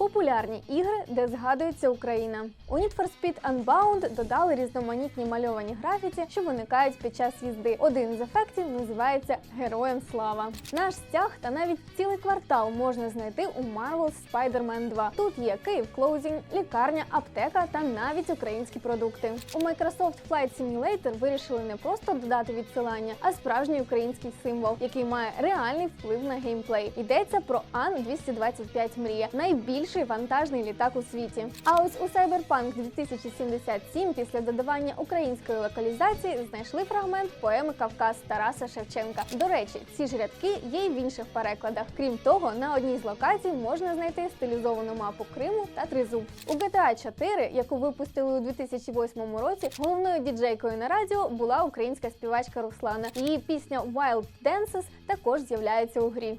Популярні ігри, де згадується Україна. У Need for Speed Unbound додали різноманітні мальовані графіті, що виникають під час їзди. Один з ефектів називається Героям слава. Наш стяг та навіть цілий квартал можна знайти у Marvel Spider-Man 2. Тут є Київ Clothing, лікарня, аптека та навіть українські продукти. У Microsoft Flight Simulator вирішили не просто додати відсилання, а справжній український символ, який має реальний вплив на геймплей. Йдеться про Ан-225 Мрія, найбільший вантажний літак у світі. А ось у Cyberpunk 2077 після додавання української локалізації знайшли фрагмент поеми Кавказ Тараса Шевченка. До речі, ці ж рядки є й в інших перекладах. Крім того, на одній з локацій можна знайти стилізовану мапу Криму та Тризуб. У GTA 4, яку випустили у 2008 році, головною діджейкою на радіо була українська співачка Руслана. Її пісня Wild Dances також з'являється у грі.